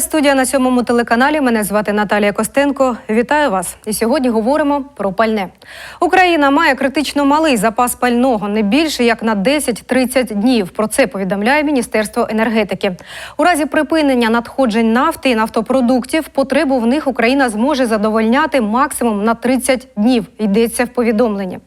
Студія на сьомому телеканалі. Мене звати Наталія Костенко. Вітаю вас. І сьогодні говоримо про пальне. Україна має критично малий запас пального, не більше як на 10-30 днів. Про це повідомляє Міністерство енергетики. У разі припинення надходжень нафти і нафтопродуктів потребу в них Україна зможе задовольняти максимум на 30 днів. Йдеться в повідомленні.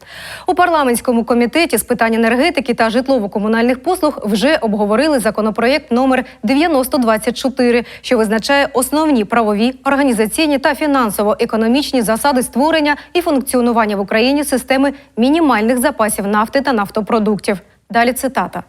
У парламентському комітеті з питань енергетики та житлово-комунальних послуг вже обговорили законопроєкт номер 9024, що визначає основні правові, організаційні та фінансово-економічні засади створення і функціонування в Україні системи мінімальних запасів нафти та нафтопродуктів. Далі цитата.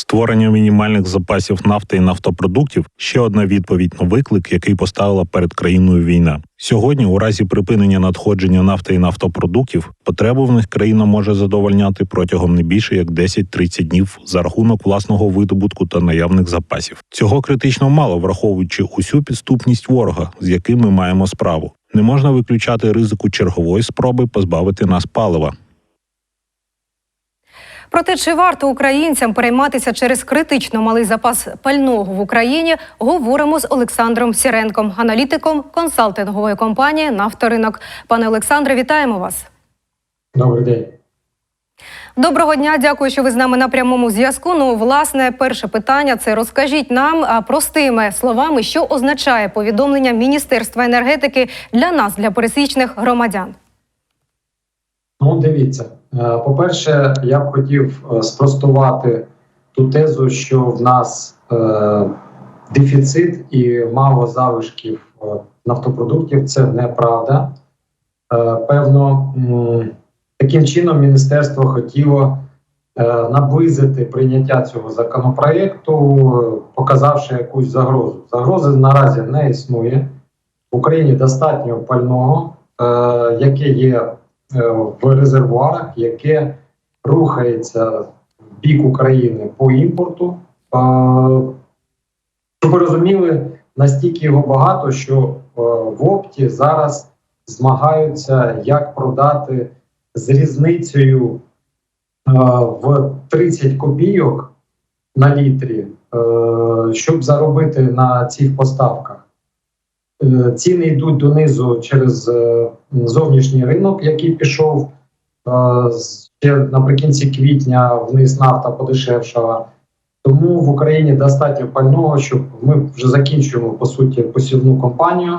Створення мінімальних запасів нафти і нафтопродуктів ще одна відповідь на виклик, який поставила перед країною війна. Сьогодні, у разі припинення надходження нафти і нафтопродуктів, потребу в них країна може задовольняти протягом не більше як 10-30 днів за рахунок власного видобутку та наявних запасів. Цього критично мало, враховуючи усю підступність ворога, з яким ми маємо справу. Не можна виключати ризику чергової спроби позбавити нас палива. Проте чи варто українцям перейматися через критично малий запас пального в Україні? Говоримо з Олександром Сіренком, аналітиком консалтингової компанії Нафторинок. Пане Олександре, вітаємо вас. Добрий день. Доброго дня, дякую, що ви з нами на прямому зв'язку. Ну, власне, перше питання це розкажіть нам простими словами, що означає повідомлення Міністерства енергетики для нас, для пересічних громадян. Ну, дивіться. Е, По-перше, я б хотів е, спростувати ту тезу, що в нас е, дефіцит і мало залишків нафтопродуктів. Це неправда. Певно, таким чином міністерство хотіло наблизити прийняття цього законопроекту, показавши якусь загрозу. Загрози наразі не існує. В Україні достатньо пального, яке є в резервуарах, яке рухається в бік України по імпорту. Е, Щоб ви розуміли, настільки його багато, що е, в опті зараз змагаються, як продати з різницею е, в 30 копійок на літрі, е, щоб заробити на цих поставках. Е, Ціни йдуть донизу через е, зовнішній ринок, який пішов е, ще наприкінці квітня вниз нафта подешевшала. Тому в Україні достатньо пального, щоб ми вже закінчуємо по суті посівну кампанію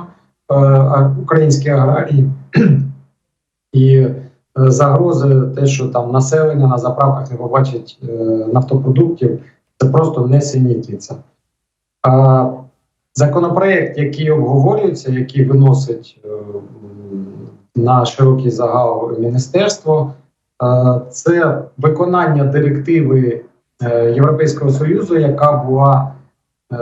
е, українські аграрії. І е, загрози, те, що там населення на заправках не побачить нафтопродуктів, це просто несенітниця. А Законопроект, який обговорюється, який виносить на широкий загал міністерство, е, це виконання директиви е, Європейського союзу, яка була е,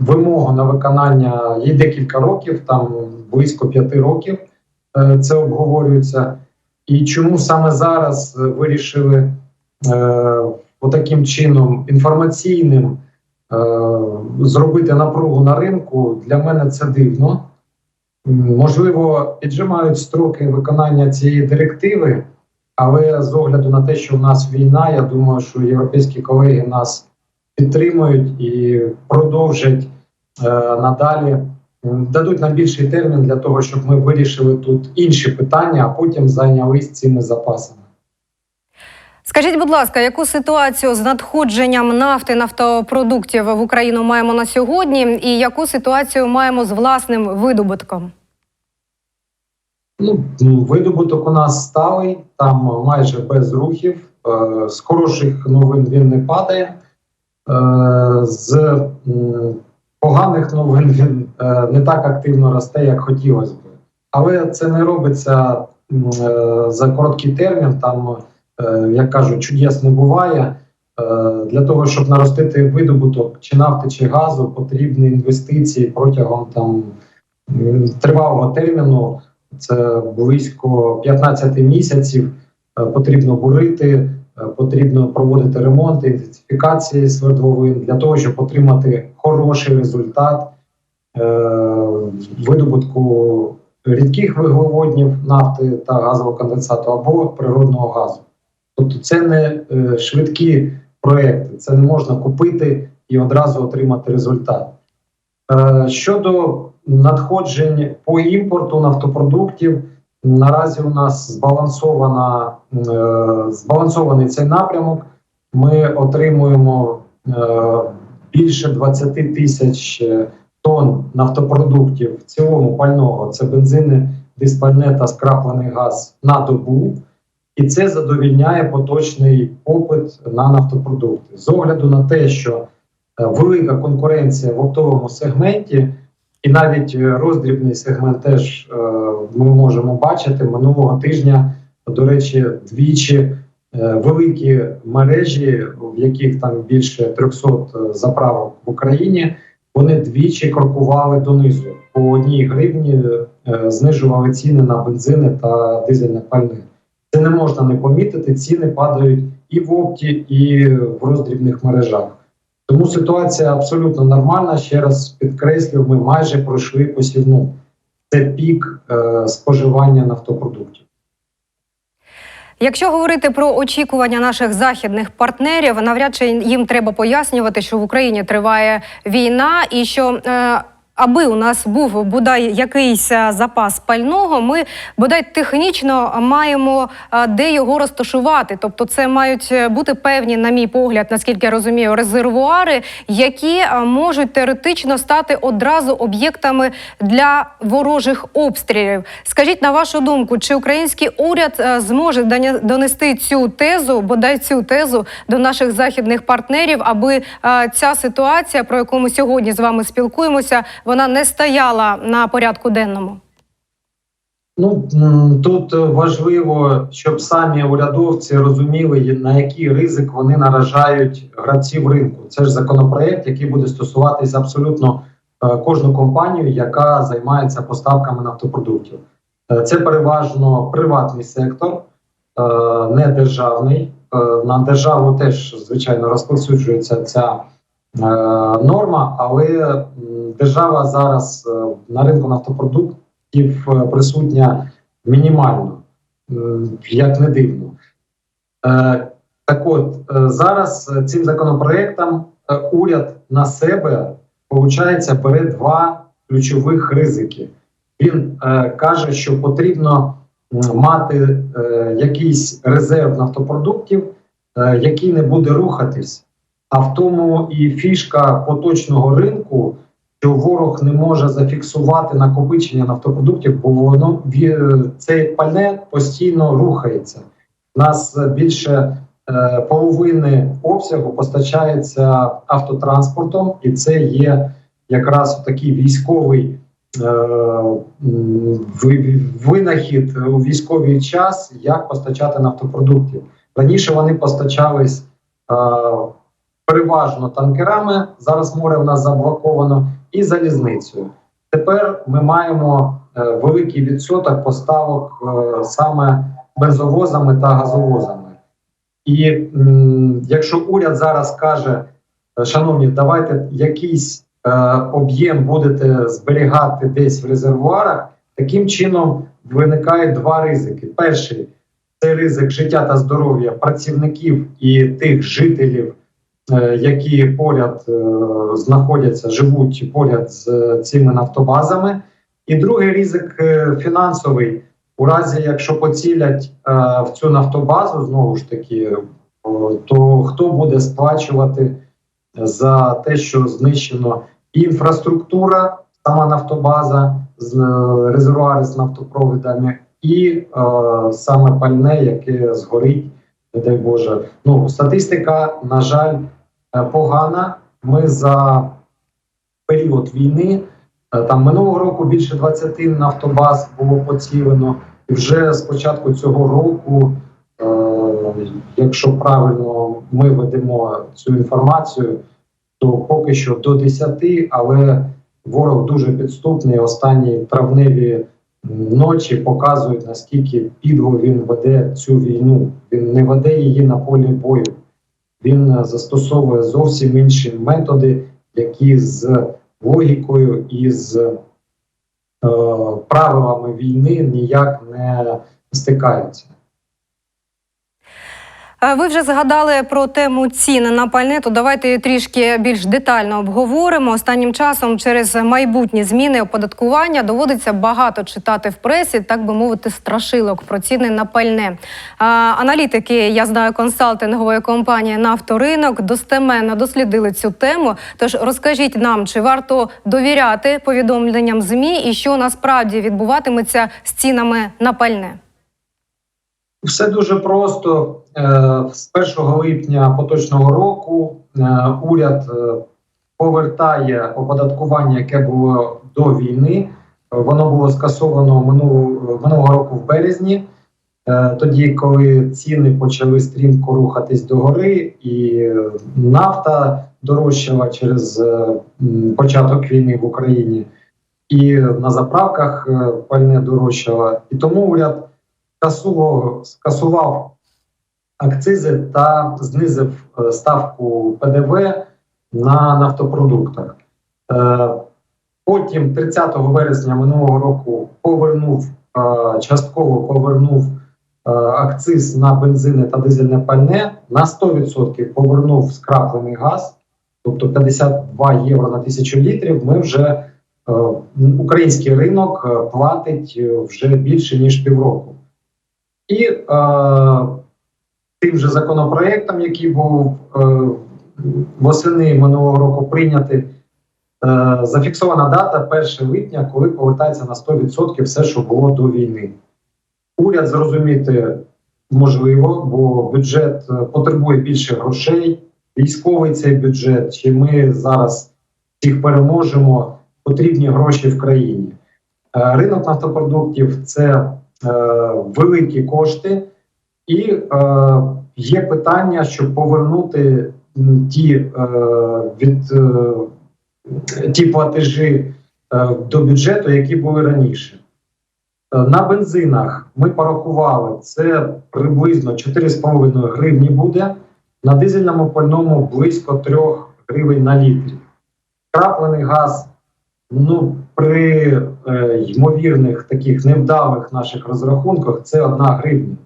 вимога на виконання їй декілька років, там близько п'яти років. Це обговорюється. І чому саме зараз вирішили таким чином інформаційним зробити напругу на ринку, для мене це дивно. Можливо, піджимають строки виконання цієї директиви, але з огляду на те, що в нас війна, я думаю, що європейські колеги нас підтримують і продовжать е, надалі, дадуть нам більший термін для того, щоб ми вирішили тут інші питання, а потім зайнялись цими запасами. Скажіть, будь ласка, яку ситуацію з надходженням нафти нафтопродуктів в Україну маємо на сьогодні, і яку ситуацію маємо з власним видобутком? Ну, видобуток у нас сталий, там майже без рухів. Е, З хороших новин він не падає. Е, З поганих новин він е, не так активно росте, як хотілося б. Але це не робиться за короткий термін. Там, як кажуть, чудес не буває. Е, Для того, щоб наростити видобуток чи нафти, чи газу, потрібні інвестиції протягом там тривалого терміну. Це близько 15 місяців. Е, Потрібно бурити, е, потрібно проводити ремонт, ідентифікації свердловин для того, щоб отримати хороший результат е, видобутку рідких вуглеводнів, нафти та газового конденсату або природного газу. Тобто, це не е, швидкі проекти, це не можна купити і одразу отримати результат. Е, Щодо надходжень по імпорту нафтопродуктів, наразі у нас збалансована, е, збалансований цей напрямок. Ми отримуємо більше 20 тисяч тонн нафтопродуктів в цілому пального. Це бензини, диспальне та скраплений газ на добу. І це задовільняє поточний попит на нафтопродукти. З огляду на те, що е, велика конкуренція в оптовому сегменті, і навіть е, роздрібний сегмент теж е, ми можемо бачити минулого тижня. До речі, двічі великі мережі, в яких там більше 300 заправок в Україні, вони двічі крокували донизу. По одній гривні знижували ціни на бензини та дизельне пальне. Це не можна не помітити. Ціни падають і в опті, і в роздрібних мережах. Тому ситуація абсолютно нормальна. Ще раз підкреслю, ми майже пройшли посівну. Це пік е, споживання нафтопродуктів. Якщо говорити про очікування наших західних партнерів, навряд чи їм треба пояснювати, що в Україні триває війна, і що е, аби у нас був бодай якийсь е, запас пального, ми бодай технічно маємо е, де його розташувати. Тобто, це мають е, бути певні, на мій погляд, наскільки я розумію, резервуари, які можуть теоретично стати одразу об'єктами для ворожих обстрілів. Скажіть на вашу думку, чи український уряд зможе донести цю тезу, бодай цю тезу до наших західних партнерів, аби ця ситуація, про яку ми сьогодні з вами спілкуємося, вона не стояла на порядку денному? Ну тут важливо, щоб самі урядовці розуміли, на який ризик вони наражають гравців ринку. Це ж законопроект, який буде стосуватись абсолютно е, кожну компанію, яка займається поставками нафтопродуктів. Е, Це переважно приватний сектор, е, не державний. На державу теж звичайно розповсюджується ця норма, але держава зараз е, на ринку нафтопродуктів е, присутня мінімально, як не дивно. Е, Так от, зараз цим законопроектом уряд на себе, виходить, бере два ключових ризики. Він каже, що потрібно мати якийсь резерв нафтопродуктів, який не буде рухатись. А в тому і фішка поточного ринку, що ворог не може зафіксувати накопичення нафтопродуктів, бо воно це пальне постійно рухається. У нас більше е, половини обсягу постачається автотранспортом, і це є якраз такий військовий е, винахід у військовий час, як постачати нафтопродуктів. Раніше вони постачались е, переважно танкерами. Зараз море в нас заблоковано і залізницею. Тепер ми маємо е, великий відсоток поставок е, саме бензовозами та газовозами. І якщо уряд зараз каже, е, шановні, давайте якийсь об'єм будете зберігати десь в резервуарах, таким чином виникають два ризики. Перший це ризик життя та здоров'я працівників і тих жителів, які поряд е, знаходяться, живуть поряд з е, цими нафтобазами. І другий ризик е, фінансовий. У разі, якщо поцілять е, в цю нафтобазу, знову ж таки, то хто буде сплачувати за те, що знищено інфраструктура, сама нафтобаза, з е, резервуари з нафтопровідами, і е, саме пальне, яке згорить, не дай Боже. Ну, статистика, на жаль, е, погана. Ми за період війни. Е, Там минулого року більше 20 нафтобаз було поцілено, і вже з початку цього року, е, якщо правильно ми ведемо цю інформацію, то поки що до 10, але ворог дуже підступний. Останні травневі ночі показують наскільки підло він веде цю війну. Він не веде її на полі бою. Він е, застосовує зовсім інші методи, які з логікою і з е, правилами війни ніяк не стикаються. Ви вже згадали про тему цін на пальне, то давайте трішки більш детально обговоримо. Останнім часом через майбутні зміни оподаткування доводиться багато читати в пресі, так би мовити, страшилок про ціни на пальне. Аналітики, я знаю, консалтингової компанії «Нафторинок» достеменно дослідили цю тему. Тож розкажіть нам, чи варто довіряти повідомленням ЗМІ і що насправді відбуватиметься з цінами на пальне? Все дуже просто. Е, З 1 липня поточного року е, уряд е, повертає оподаткування, яке було до війни. Воно було скасовано минулого, року в березні, тоді, коли ціни почали стрімко рухатись догори, і нафта дорожчала через початок війни в Україні, і на заправках пальне дорожчало. І тому уряд скасував, акцизи та знизив е, ставку ПДВ на нафтопродуктах. Е, Потім, 30 вересня минулого року, повернув е, частково повернув акциз на бензини та дизельне пальне на 100% повернув скраплений газ, тобто 52 євро на тисячу літрів. Ми вже український ринок платить вже більше ніж півроку. І е, тим же законопроектом, який був е, восени минулого року прийнятий, е, зафіксована дата 1 липня, коли повертається на 100% все, що було до війни. Уряд зрозуміти можливо, бо бюджет е, потребує більше грошей. Військовий цей бюджет, чи ми зараз всіх переможемо, потрібні гроші в країні. Е, Ринок нафтопродуктів це великі кошти, і е, є питання, щоб повернути ті, е, від, е, ті платежі е, до бюджету, які були раніше. Е, На бензинах ми порахували, це приблизно 4,5 гривні буде, на дизельному пальному близько 3 гривень на літрі. Краплений газ Ну, при е, ймовірних таких невдалих наших розрахунках це одна гривня.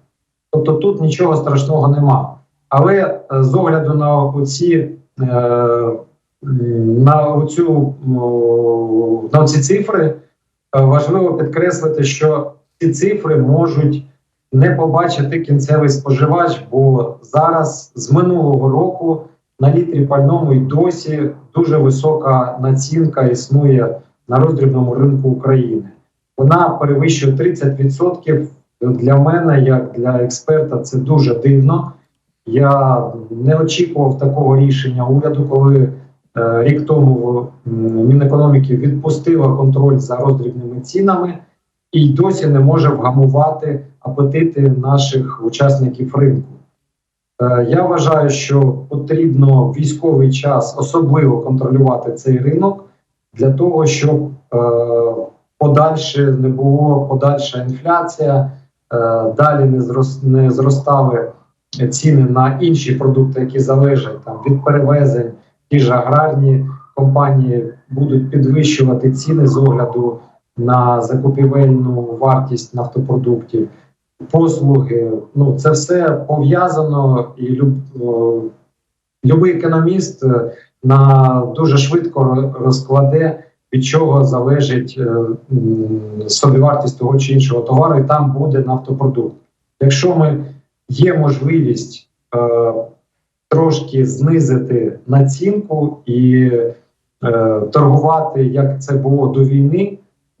Тобто тут нічого страшного нема. Але е, з огляду на оці, е, на оцю, о, на ці цифри, е, важливо підкреслити, що ці цифри можуть не побачити кінцевий споживач, бо зараз з минулого року на літрі пальному й досі дуже висока націнка існує на роздрібному ринку України. Вона перевищує 30%. Для мене, як для експерта, це дуже дивно. Я не очікував такого рішення уряду, коли е, рік тому Мінекономіки відпустила контроль за роздрібними цінами і досі не може вгамувати апетити наших учасників ринку. Е, Я вважаю, що потрібно військовий час особливо контролювати цей ринок для того, щоб е, подальше не було подальша інфляція, е, далі не зрос, не зростали ціни на інші продукти, які залежать там від перевезень. Ті ж аграрні компанії будуть підвищувати ціни з огляду на закупівельну вартість нафтопродуктів послуги. Ну це все пов'язано, і люб, любий економіст на дуже швидко розкладе, від чого залежить е, собівартість того чи іншого товару, і там буде нафтопродукт. Якщо ми є можливість е, трошки знизити націнку і е, торгувати, як це було до війни,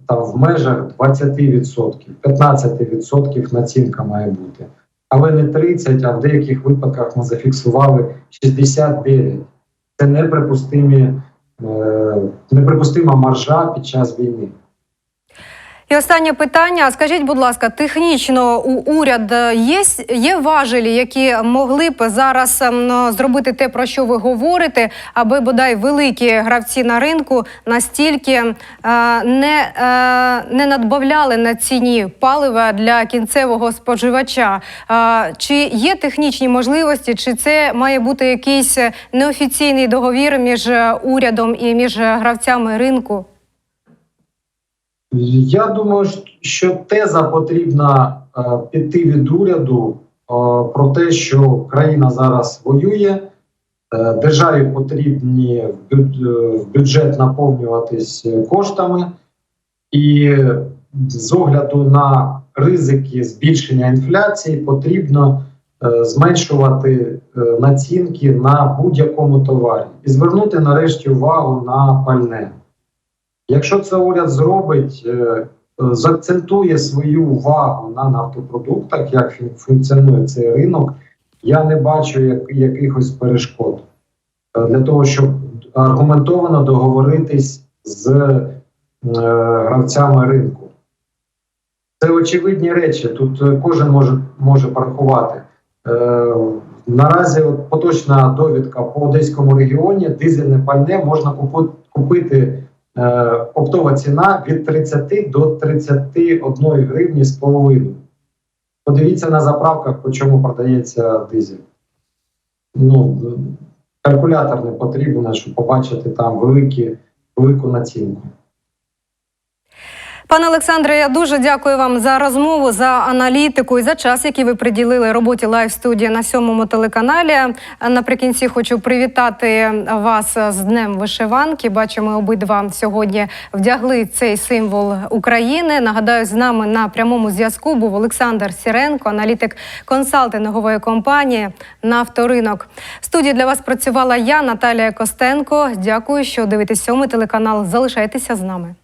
там в межах 20%, 15% націнка має бути. Але не 30, а в деяких випадках ми зафіксували 69. Це неприпустимі, е, неприпустима маржа під час війни. І останнє питання. Скажіть, будь ласка, технічно у уряд е, є, є важелі, які могли б зараз ем, ну, зробити те, про що ви говорите, аби бодай великі гравці на ринку настільки е, не, е, не надбавляли на ціні палива для кінцевого споживача. Чи є технічні можливості, чи це має бути якийсь неофіційний договір між урядом і між гравцями ринку? Я думаю, що теза потрібна е, піти від уряду про те, що країна зараз воює, е, державі потрібні в бю- е, в бюджет наповнюватись коштами, і з огляду на ризики збільшення інфляції потрібно е, зменшувати е, націнки на будь-якому товарі і звернути нарешті увагу на пальне. Якщо це уряд зробить, е, заакцентує свою увагу на нафтопродуктах, як функціонує цей ринок, я не бачу як, якихось перешкод е, для того, щоб аргументовано договоритись з е, гравцями ринку. Це очевидні речі. Тут кожен може, може порахувати. Е, наразі от поточна довідка по одеському регіоні дизельне пальне можна купити оптова ціна від 30 до 31 гривні з половиною. Подивіться на заправках, по чому продається дизель. Ну, калькулятор не потрібен, щоб побачити там великі, велику націнку. Пане Олександре, я дуже дякую вам за розмову, за аналітику і за час, який ви приділили роботі лайв студії на сьомому телеканалі. Наприкінці хочу привітати вас з Днем Вишиванки. Бачимо, обидва сьогодні вдягли цей символ України. Нагадаю, з нами на прямому зв'язку був Олександр Сіренко, аналітик консалтингової компанії «Нафторинок». В студії для вас працювала я, Наталія Костенко. Дякую, що дивитесь сьомий телеканал. Залишайтеся з нами.